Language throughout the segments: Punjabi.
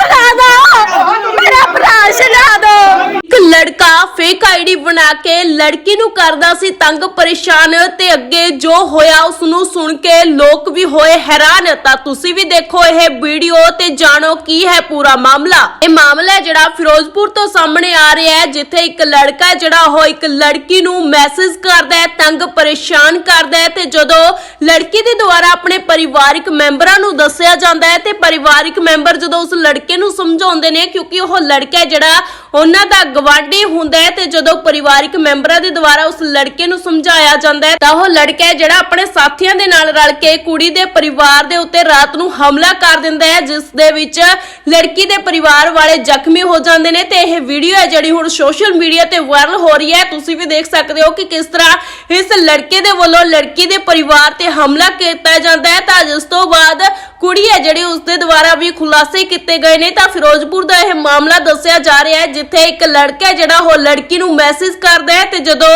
ਛਡਾ ਦੋ ਮੇਰਾ ਭਰਾ ਛਡਾ ਦੋ ਇੱਕ ਲੜਕਾ ਫੇਕ ਆਈਡੀ ਬਣਾ ਕੇ ਲੜਕੀ ਨੂੰ ਕਰਦਾ ਸੀ ਤੰਗ, ਪਰੇਸ਼ਾਨ ਤੇ ਅੱਗੇ ਜੋ ਹੋਇਆ ਉਸ ਨੂੰ ਸੁਣ ਕੇ ਲੋਕ ਵੀ ਹੋਏ ਹੈਰਾਨ। ਤਾਂ ਤੁਸੀਂ ਵੀ ਦੇਖੋ ਇਹ ਵੀਡੀਓ ਤੇ ਜਾਣੋ ਕੀ ਹੈ ਪੂਰਾ ਮਾਮਲਾ। ਇਹ ਮਾਮਲਾ ਜਿਹੜਾ ਫਿਰੋਜ਼ਪੁਰ ਤੋਂ ਸਾਹਮਣੇ ਆ ਰਿਹਾ ਹੈ, ਜਿੱਥੇ ਇੱਕ ਲੜਕਾ ਜਿਹੜਾ ਉਹ ਇੱਕ ਲੜਕੀ ਨੂੰ ਮੈਸੇਜ ਕਰਦਾ ਹੈ, ਤੰਗ, ਪਰੇਸ਼ਾਨ ਕਰਦਾ ਹੈ ਤੇ ਜਦੋਂ ਲੜਕੀ ਦੇ ਦੁਆਰਾ ਆਪਣੇ ਪਰਿਵਾਰਿਕ ਮੈਂਬਰਾਂ ਨੂੰ ਦੱਸਿਆ ਜਾਂਦਾ ਹੈ ਤੇ ਪਰਿਵਾਰਿਕ ਮੈਂਬਰ ਜਦੋਂ ਉਸ ਲੜਕੇ ਨੂੰ ਸਮਝਾਉਂਦੇ ਨੇ ਕਿਉਂਕਿ ਉਹ ਲੜਕਾ ਜਿਹੜਾ ਉਹਨਾਂ ਦਾ ਗਵਾਂਢੀ ਹੁੰਦਾ ਹੈ ਤੇ ਜਦੋਂ ਪਰਿਵਾਰਿਕ ਮੈਂਬਰਾਂ ਦੇ ਦੁਆਰਾ ਉਸ ਲੜਕੇ ਨੂੰ ਸਮਝਾਇਆ ਜਾਂਦਾ ਹੈ ਤਾਂ ਉਹ ਲੜਕਾ ਹੈ ਜਿਹੜਾ ਆਪਣੇ ਸਾਥੀਆਂ ਦੇ ਨਾਲ ਰਲ ਕੇ ਕੁੜੀ ਦੇ ਪਰਿਵਾਰ ਦੇ ਉੱਤੇ ਰਾਤ ਨੂੰ ਹਮਲਾ ਕਰ ਦਿੰਦਾ ਹੈ, ਜਿਸ ਦੇ ਵਿੱਚ ਲੜਕੀ ਦੇ ਪਰਿਵਾਰ ਵਾਲੇ ਜ਼ਖਮੀ ਹੋ ਜਾਂਦੇ ਨੇ ਤੇ ਇਹ ਵੀਡੀਓ ਹੈ ਜਿਹੜੀ ਹੁਣ ਸੋਸ਼ਲ ਮੀਡੀਆ ਤੇ ਵਾਇਰਲ ਹੋ ਰਹੀ ਹੈ। ਤੁਸੀਂ ਵੀ ਦੇਖ ਸਕਦੇ ਹੋ ਕਿ ਕਿਸ ਤਰ੍ਹਾਂ ਇਸ ਲੜਕੇ ਦੇ ਵੱਲੋਂ ਲੜਕੀ ਦੇ ਪਰਿਵਾਰ ਤੇ ਹਮਲਾ ਕੀਤਾ ਜਾਂਦਾ ਹੈ ਤਾਂ ਜਿਸ ਤੋਂ ਬਾਅਦ ਕੁੜੀ ਹੈ ਜਿਹੜੀ ਉਸ ਦੇ ਦੁਆਰਾ ਵੀ ਖੁਲਾਸੇ ਕੀਤੇ ਗਏ ਨੇ। ਤਾਂ ਫਿਰੋਜ਼ਪੁਰ ਦਾ ਇਹ ਮਾਮਲਾ ਦੱਸਿਆ ਜਾ ਰਿਹਾ ਹੈ, ਜਿੱਥੇ ਇੱਕ ਲੜਕਾ ਜਿਹੜਾ ਉਹ ਲੜਕੀ ਨੂੰ ਮੈਸੇਜ ਕਰਦਾ ਹੈ ਤੇ ਜਦੋਂ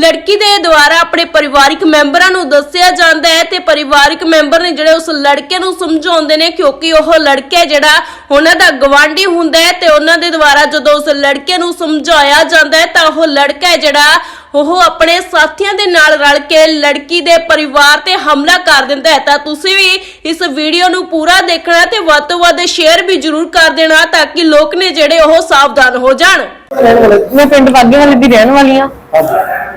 ਲੜਕੀ ਦੇ ਦੁਆਰਾ ਆਪਣੇ ਪਰਿਵਾਰਿਕ ਮੈਂਬਰਾਂ ਨੂੰ ਦੱਸਿਆ ਜਾਂਦਾ ਹੈ ਤੇ ਪਰਿਵਾਰਿਕ ਮੈਂਬਰ ਨੇ ਜਿਹੜੇ ਉਸ ਲੜਕੇ ਨੂੰ ਸਮਝਾਉਂਦੇ ਨੇ ਕਿਉਂਕਿ ਉਹ ਲੜਕਾ ਜਿਹੜਾ ਉਹਨਾਂ ਦਾ ਗਵਾਂਢੀ ਹੁੰਦਾ ਹੈ ਤੇ ਉਹਨਾਂ ਦੇ ਦੁਆਰਾ ਜਦੋਂ ਉਸ ਲੜਕੇ ਨੂੰ ਸਮਝਾਇਆ ਜਾਂਦਾ ਹੈ ਤਾਂ ਉਹ ਲੜਕਾ ਜਿਹੜਾ ਉਹ ਆਪਣੇ ਸਾਥੀਆਂ ਦੇ ਨਾਲ ਰਲ ਕੇ ਲੜਕੀ ਦੇ ਪਰਿਵਾਰ ਤੇ ਹਮਲਾ ਕਰ ਦਿੰਦਾ ਹੈ। ਤਾਂ ਤੁਸੀਂ ਵੀ ਇਸ ਵੀਡੀਓ ਨੂੰ ਪੂਰਾ ਦੇਖਣਾ ਤੇ ਵੱਧ ਤੋਂ ਵੱਧ ਸ਼ੇਅਰ ਵੀ ਜ਼ਰੂਰ ਕਰ ਦੇਣਾ ਤਾਂ ਕਿ ਲੋਕ ਨੇ ਜਿਹੜੇ ਉਹ ਸਾਵਧਾਨ ਹੋ ਜਾਣ। ਮੈਂ ਪਿੰਡ ਬਾਗੇ ਵਾਲੇ ਦੀ ਰਹਿਣ ਵਾਲੀ ਆ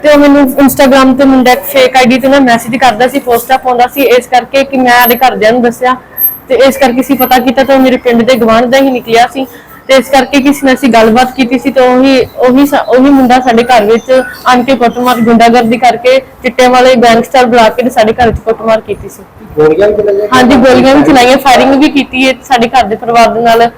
ਤੇ ਉਹ ਮੈਨੂੰ ਇੰਸਟਾਗ੍ਰam ਤੇ ਮੁੰਡਾ ਇੱਕ ਫੇਕ ਆਈਡੀ ਤੇ ਨਾ ਮੈਸੇਜ ਕਰਦਾ ਸੀ ਪੋਸਟਾਂ ਪਾਉਂਦਾ ਸੀ ਇਸ ਕਰਕੇ ਕਿ ਮੈਂ ਆਦੇ ਘਰਦਿਆਂ ਨੂੰ ਦੱਸਿਆ। ਤੇ ਇਸ ਕਰਕੇ ਸੀ ਪਤਾ ਕੀਤਾ ਤੇ ਮੇਰੇ ਪਿੰਡ ਦੇ ਗਵਾਂਢ ਦਾ ਹੀ ਨਿਕਲਿਆ ਸੀ। ਤੇ ਇਸ ਕਰਕੇ ਕਿਸੇ ਨੇ ਅਸੀਂ ਗੱਲਬਾਤ ਕੀਤੀ ਸੀ ਤੇ ਉਹੀ ਉਹੀ ਸਾ- ਉਹੀ ਮੁੰਡਾ ਸਾਡੇ ਘਰ ਵਿੱਚ ਆਣ ਕੇ ਕੁੱਟਮਾਰ ਗੁੰਡਾਗਰਦੀ ਕਰਕੇ ਚਿੱਟੇ ਵਾਲੇ ਗੈਂਗਸਟਰ ਬੁਲਾ ਕੇ ਤੇ ਸਾਡੇ ਘਰ ਵਿੱਚ ਕੁੱਟਮਾਰ ਕੀਤੀ ਸੀ। ਗੋਲੀਆਂ ਵੀ ਚਲਾਈਆਂ ਹਾਂਜੀ ਗੋਲੀਆਂ ਵੀ ਚਲਾਈਆਂ ਫਾਇਰਿੰਗ ਵੀ ਕੀਤੀ ਹੈ ਸਾਡੇ ਘਰ ਦੇ ਪਰਿਵਾਰ ਦੇ ਨਾਲ।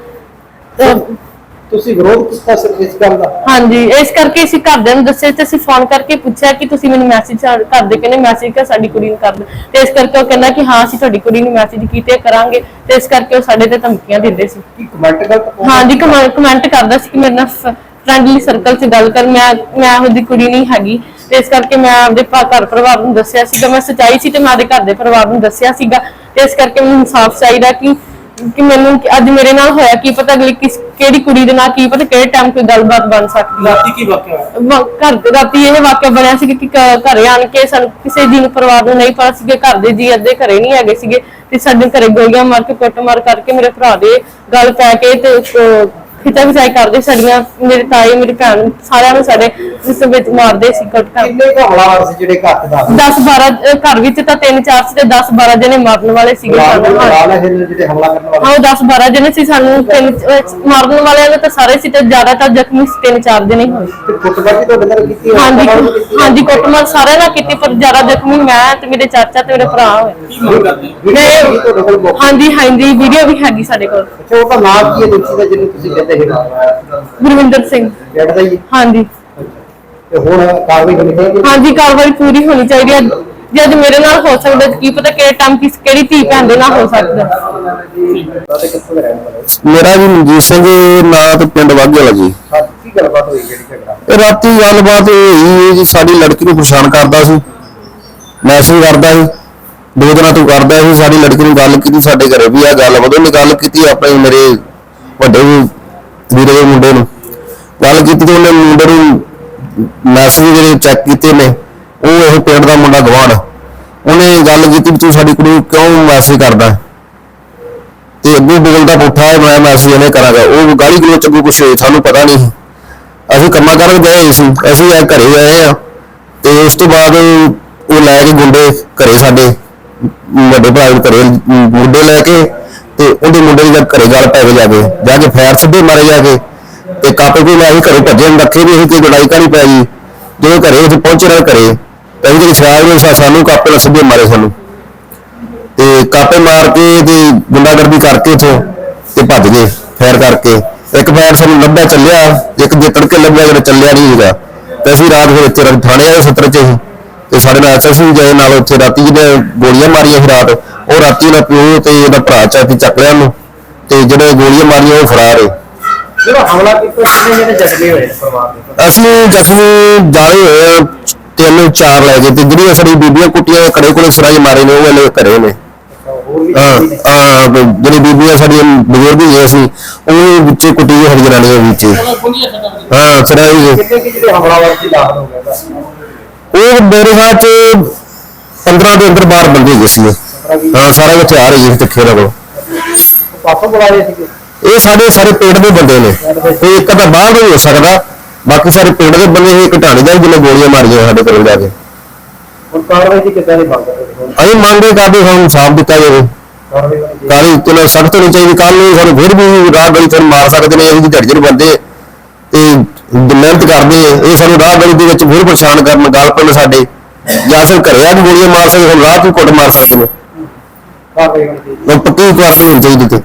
ਤੁਸੀਂ ਵਿਰੋਧ ਕੀਤਾ ਸੀ ਇਸ ਗੱਲ ਦਾ? ਹਾਂਜੀ ਇਸ ਕਰਕੇ ਅਸੀਂ ਘਰਦਿਆਂ ਨੂੰ ਦੱਸਿਆ ਤੇ ਅਸੀਂ ਫੋਨ ਕਰਕੇ ਪੁੱਛਿਆ ਕਿ ਤੁਸੀਂ ਮੈਨੂੰ ਮੈਸੇਜ ਕਰਦੇ ਕਹਿੰਦੇ ਮੈਸੇਜ ਕਰ ਸਾਡੀ ਕੁੜੀ ਨੂੰ ਕਰ ਦਿਓ ਤੇ ਇਸ ਕਰਕੇ ਉਹ ਕਹਿੰਦਾ ਕਿ ਹਾਂ ਅਸੀਂ ਤੁਹਾਡੀ ਕੁੜੀ ਨੂੰ ਮੈਸੇਜ ਕੀਤੇ ਕਰਾਂਗੇ। ਤੇ ਇਸ ਕਰਕੇ ਉਹ ਸਾਡੇ ਤੇ ਧਮਕੀਆਂ ਦਿੰਦੇ ਸੀ। ਕੀ ਕਮੈਂਟ ਗਲਤ? ਹਾਂਜੀ ਕਮੈਂਟ ਕਰਦਾ ਸੀ ਕਿ ਮੇਰੇ ਨਾਲ ਫਰੈਂਡਲੀ ਸਰਕਲ 'ਚ ਗੱਲ ਕਰ ਮੈਂ ਮੈਂ ਉਹਦੀ ਕੁੜੀ ਨਹੀਂ ਹੈਗੀ। ਤੇ ਇਸ ਕਰਕੇ ਮੈਂ ਆਪਦੇ ਘਰ ਪਰਿਵਾਰ ਨੂੰ ਦੱਸਿਆ ਸੀਗਾ। ਮੈਂ ਸੱਚਾਈ ਸੀ ਤੇ ਮੈਂ ਆਪਦੇ ਘਰ ਦੇ ਪਰਿਵਾਰ ਨੂੰ ਦੱਸਿਆ ਸੀਗਾ। ਤੇ ਇਸ ਕਰਕੇ ਮੈਨੂੰ ਇਨਸਾਫ ਚਾਹੀਦਾ ਕਿ ਕਿ ਮੈਨੂੰ ਕਿ ਅੱਜ ਮੇਰੇ ਨਾਲ ਹੋਇਆ ਕੀ ਪਤਾ ਅਗਲੀ ਕਿਸ ਕਿਹੜੀ ਕੁੜੀ ਦੇ ਨਾਲ ਕੀ ਪਤਾ ਕਿਹੜੇ ਟਾਈਮ ਕੋਈ ਗੱਲਬਾਤ ਬਣ ਸਕਦੀ ਹੈ। ਰਾਤੀ ਕੀ ਵਾਕਿਆ ਹੋਇਆ? ਵਾ- ਘਰ ਰਾਤੀ ਇਹ ਵਾਕਿਆ ਬਣਿਆ ਸੀ ਕਿ ਘ- ਘਰੇ ਆਣ ਕੇ ਸਾਨੂੰ ਕਿਸੇ ਜੀ ਨੂੰ ਪਰਿਵਾਰ ਨੂੰ ਨਹੀਂ ਪਤਾ ਸੀਗੇ ਘਰ ਦੇ ਜੀ ਅੱਧੇ ਘਰੇ ਨਹੀਂ ਹੈਗੇ ਸੀਗੇ ਤੇ ਸਾਡੇ ਘਰੇ ਗੋਲੀਆਂ ਮਾਰ ਕੇ ਕੁੱਟਮਾਰ ਕਰਕੇ ਮੇਰੇ ਭਰਾ ਦੇ ਗੱਲ ਪੈ ਕੇ ਤੇ ਖਿਚਾ ਖਿਚਾਈ ਕਰਦੇ ਸਾਡੀਆਂ ਮੇਰੇ ਤਾਏ ਮੇਰੀ ਭੈਣ ਸਾਰਿਆਂ ਨੂੰ ਸਾਡੇ ਇਸ ਵਿੱਚ ਮਾਰਦੇ ਸੀ ਕੁੱਟ ਕਰ ਕਿੰਨੇ ਕੁ ਹਮਲਾਵਰ ਸੀ ਜਿਹੜੇ ਘਰ ਦਾ? 10 12 ਘਰ ਵਿੱਚ ਤਾਂ 3 4 ਸੀ ਤੇ 10 12 ਜਣੇ ਮਾਰਨ ਵਾਲੇ ਸੀਗੇ ਨਾਲ। ਹੈ ਜਿਹੜੇ ਹਮਲਾ ਕਰਨ ਹਾਂ ਵਾਲੇ ਉਹ 10 12 ਜਣੇ ਸੀ ਸਾਨੂੰ ਤਿੰਨ ਮਾਰਨ ਵਾਲਿਆਂ ਦੇ ਤਾਂ ਸਾਰੇ ਸੀ ਤੇ ਜ਼ਿਆਦਾਤਰ ਜ਼ਖਮੀ ਸੀ, ਤਿੰਨ ਚਾਰ ਜਣੇ। ਹੋਏ ਤੇ ਫੁੱਟਬਾਲ ਤੁਹਾਡੇ ਨਾਲ ਕੀਤੀ? ਹਾਂਜੀ? ਹਾਂਜੀ ਕੁੱਟਮਾਰ ਸਾਰਿਆਂ ਨਾਲ ਕੀਤੀ ਪਰ ਜ਼ਿਆਦਾ ਜ਼ਖਮੀ ਮੈਂ ਤੇ ਮੇਰੇ ਚਾਚਾ ਤੇ ਮੇਰੇ ਭਰਾ ਹੋਏ। ਮੌਕੇ ਹਾਂਜੀ ਹਾਂਜੀ ਵੀਡੀਓ ਵੀ ਹੈਗੀ ਸਾਡੇ ਕੋਲ। ਅੱਛਾ ਉਹਦਾ ਨਾਮ ਕੀ ਹੈ ਦੋਸ਼ੀ ਦਾ ਜਿਹਨੂੰ ਤੁਸੀਂ ਗੁਰਵਿੰਦਰ ਸਿੰਘ। ਜੱਟ ਦਾ ਹੀ? ਹਾਂਜੀ। ਤੇ ਹੁਣ ਕਾਰਵਾਈ ਹੋਣੀ ਚਾਹੀਦੀ? ਹੈ ਹਾਂਜੀ ਕਾਰਵਾਈ ਪੂਰੀ ਹੋਣੀ ਚਾਹੀਦੀ ਹੈ। ਜੇ ਅੱਜ ਮੇਰੇ ਨਾਲ ਹੋ ਸਕਦਾ ਕੀ ਪਤਾ ਕਿਹੜੇ ਟਾਈਮ ਕਿਸ ਕਿਹੜੀ ਧੀ ਭੈਣ ਦੇ ਨਾਲ ਹੋ ਸਕਦਾ। ਮੇਰਾ ਜੀ ਮਨਜੀਤ ਸਿੰਘ ਨਾਂ ਤੇ ਪਿੰਡ ਵਾਗੇ ਵਾਲਾ ਜੀ। ਕੀ ਗੱਲਬਾਤ ਹੋਈ ਜਿਹੜੀ ਝਗੜਾ? ਇਹ ਰਾਤੀ ਗੱਲਬਾਤ ਹੋਈ ਜੀ ਸਾਡੀ ਲੜਕੀ ਨੂੰ ਪਰੇਸ਼ਾਨ ਕਰਦਾ ਸੀ। ਮੈਸੇਜ ਕਰਦਾ ਸੀ। ਦੋ ਦਿਨਾਂ ਤੋਂ ਕਰਦਾ ਸੀ ਸਾਡੀ ਲੜਕੀ ਨੂੰ ਗੱਲ ਕੀਤੀ ਸਾਡੇ ਘਰੇ ਵੀ ਆ ਗੱਲ ਵਧੋ ਨੇ ਗੱਲ ਕੀਤੀ ਆਪਣੇ ਮੇਰੇ ਵੱਡੇ ਵੀਰੇ ਮੁੰਡੇ ਨੂੰ। ਗੱਲ ਕੀਤੀ ਤੇ ਉਹਨੇ ਮੁੰਡੇ ਨੂੰ ਮੈਸੇਜ ਜਿਹੜੇ ਚੈੱਕ ਕੀਤੇ ਨੇ, ਉਹ ਇਹ ਪਿੰਡ ਦਾ ਮੁੰਡਾ ਗਵਾਂਢ ਉਹਨੇ ਗੱਲ ਕੀਤੀ ਵੀ ਤੂੰ ਸਾਡੀ ਕੁੜੀ ਨੂੰ ਕਿਉਂ ਮੈਸੇਜ ਕਰਦਾ ਤੇ ਅੱਗੋਂ ਬੋਲਦਾ ਪੁੱਠਾ ਮੈਂ ਮੈਸੇਜ ਇਹਨੇ ਕਰਾਂਗਾ। ਉਹ ਗਾਲੀ ਗਲੋਚ ਅੱਗੋਂ ਕੁਛ ਸਾਨੂੰ ਪਤਾ ਨਹੀਂ। ਅਸੀਂ ਕੰਮਾਂ ਕਰਨ ਗਏ ਸੀ। ਅਸੀਂ ਆ ਘਰੇ ਆਏ ਆ ਤੇ ਉਸ ਤੋਂ ਬਾਅਦ ਉਹ ਲੈ ਕੇ ਗੁੰਡੇ ਘਰੇ ਸਾਡੇ, ਵੱਡੇ ਭਰਾ ਦੇ ਘਰੇ ਮੁੰਡੇ ਲੈ ਕੇ ਤੇ ਉਹਦੇ ਮੁੰਡੇ ਦੇ ਘਰੇ ਗੱਲ ਪੈ ਕੇ ਜਾ ਕੇ ਜਾ ਕੇ ਫੈਰ ਸਿੱਧੇ ਮਾਰੇ ਜਾ ਕੇ। ਤੇ ਕਾਪੇ ਕੋਈ ਲੈ ਕੇ ਘਰੇ ਭੱਜੇ ਨੂੰ ਵੀ ਅਸੀਂ ਤੇ ਲੜਾਈ ਕਰੀ ਪੈ ਗਈ। ਜਦੋਂ ਘਰੇ ਉੱਥੇ ਪਹੁੰਚੇ ਨਾ ਘਰੇ, ਤੇ ਉਹਦੇ ਸਵਾਲ ਨੇ ਸਾ- ਸਾਨੂੰ ਕਾਪੇ ਨਾਲ ਸਿੱਧੇ ਮਾਰੇ ਸਾਨੂੰ। ਤੇ ਕਾਪੇ ਮਾਰ ਕੇ ਤੇ ਗੁੰਡਾਗਰਦੀ ਕਰਕੇ ਇਥੋਂ ਤੇ ਭੱਜ ਗਏ, ਫੈਰ ਕਰਕੇ। ਇੱਕ ਫੈਰ ਸਾਨੂੰ ਲੱਭਿਆ, ਚੱਲਿਆ। ਇੱਕ ਜੇ ਤੜਕੇ ਲੱਭਿਆ, ਜਿਹੜਾ ਚੱਲਿਆ ਨਹੀਂ ਹੈਗਾ ਤੇ ਅਸੀਂ ਰਾਤ ਫਿਰ ਇੱਥੇ ਰ- ਥਾਣੇ ਆਏ ਸੱਤਰ ਚ ਸੀ ਤੇ ਸਾਡੇ ਨਾਲ ਐਸਐਸਪੀ ਜਾਏ ਨਾਲ ਉੱਥੇ ਰਾਤੀ ਜਿਹਨੇ ਗੋਲੀਆਂ ਮਾਰੀਆਂ ਸੀ ਰਾਤ। ਉਹ ਰਾਤੀ ਦਾ ਪਿਓ ਤੇ ਇਹਦਾ ਭਰਾ ਚਾਤੀ ਚੱਕ ਲਿਆ ਉਹਨੂੰ। ਤੇ ਜਿਹੜੇ ਗੋਲੀਆਂ ਮਾਰੀਆਂ, ਉਹ ਫਰਾਰ ਹੈ ਜਿਹੜਾ ਹਮਲਾ ਕੀਤਾ ਕਿੰਨੇ ਜਿਹੜੇ ਜ਼ਖਮੀ ਹੋਏ ਪਰਿਵਾਰ ਦੇ ਅਸੀਂ ਜ਼ਖਮੀ ਜਾਣੇ ਹੋਏ ਆ ਤਿੰਨ ਚਾਰ ਲੈ ਗਏ ਤੇ ਜਿਹੜੀਆਂ ਸਾਡੀ ਬੀਬੀਆਂ ਕੁੱਟੀਆਂ ਕੜੇ ਕੋਲੇ ਸਿਰਾਂ 'ਚ ਮਾਰੇ ਨੇ ਉਹ ਵਾਲੇ ਘਰੇ ਨੇ। ਹੋਰ ਵੀ ਜਿਹੜੀ ਬੀਬੀਆਂ ਸਾਡੀਆਂ ਬਜ਼ੁਰਗ ਹੀ ਸੀ ਉਹ ਵਿੱਚੇ ਕੁੱਟੀ ਹੋਈ ਸਾਡੀ ਜਨਾਨੀਆਂ ਵਿੱਚ। ਹਾਂ ਇਹ ਕਿੰਨੇ ਕਿ ਜਿਹੜੇ ਹਮਲਾਵਰ ਸੀ ਲਾਹਰ ਹੋ ਗਿਆ ਬਸ ਉਹ ਮੇਰੇ ਖਿਆਲ ਚ 15 ਦੇ ਅੰਦਰ ਬਾਹਰ ਬੰਦੇ ਗਏ ਸੀ ਹਾਂ ਸਾਰਾ ਹਥਿਆਰ ਹੀ ਤੇ ਖੇਰਾ ਕੋਲ। ਪਾਸੋਂ ਬੁਲਾ ਰਹੇ ਸੀਗੇ? ਇਹ ਸਾਡੇ ਸਾਰੇ ਪਿੰਡ ਦੇ ਬੰਦੇ ਨੇ। ਕੋਈ ਇੱਕ ਤਾਂ ਬਾਹਰ ਦਾ ਹੀ ਹੋ ਸਕਦਾ। ਬਾਕੀ ਸਾਰੇ ਪਿੰਡ ਦੇ ਬੰਦੇ ਇੱਕ ਢਾਣੀ ਦਾ ਜਿਹਨੇ ਗੋਲੀਆਂ ਮਾਰੀਆਂ ਸਾਡੇ ਕੋਲ ਜਾ ਕੇ। ਹੁਣ ਕਾਰਵਾਈ ਦੀ ਕਿੱਦਾਂ ਦੀ ਮੰਗ ਅਸੀਂ ਮੰਗਦੇ ਕਰਦੇ ਸਾਨੂੰ ਸਾਫ਼ ਦਿੱਤਾ ਜਾਵੇ। ਕਾਲੀ ਚਲੋ ਸਖਤ ਹੋਣੀ ਚਾਹੀਦੀ। ਕੱਲ ਨੂੰ ਸਾਨੂੰ ਫਿਰ ਵੀ ਰਾਹ ਗਲੀ ਤੁਹਾਨੂੰ ਮਾਰ ਸਕਦੇ ਨੇ ਅਸੀਂ ਝੜਝੜ ਬੰਦੇ ਤੇ ਮਿਹਨਤ ਕਰਦੇ ਇਹ ਸਾਨੂੰ ਰਾਹ ਗਲੀ ਦੇ ਵਿੱਚ ਫਿਰ ਪਰੇਸ਼ਾਨ ਕਰਨ ਗੱਲ ਪੈਣ ਸਾਡੇ। ਜਾਂ ਅਸੀਂ ਘਰੇ ਆ ਕੇ ਗੋਲੀਆਂ ਮਾਰ ਸਕਦੇ ਹੁਣ ਰਾਹ ਤੋਂ ਕੁੱਟ ਮਾਰ ਸਕਦੇ ਨੇ। ਪੱਕੀ ਕਾਰਵਾਈ ਹੋਣੀ ਚਾਹੀਦੀ ਤੇ।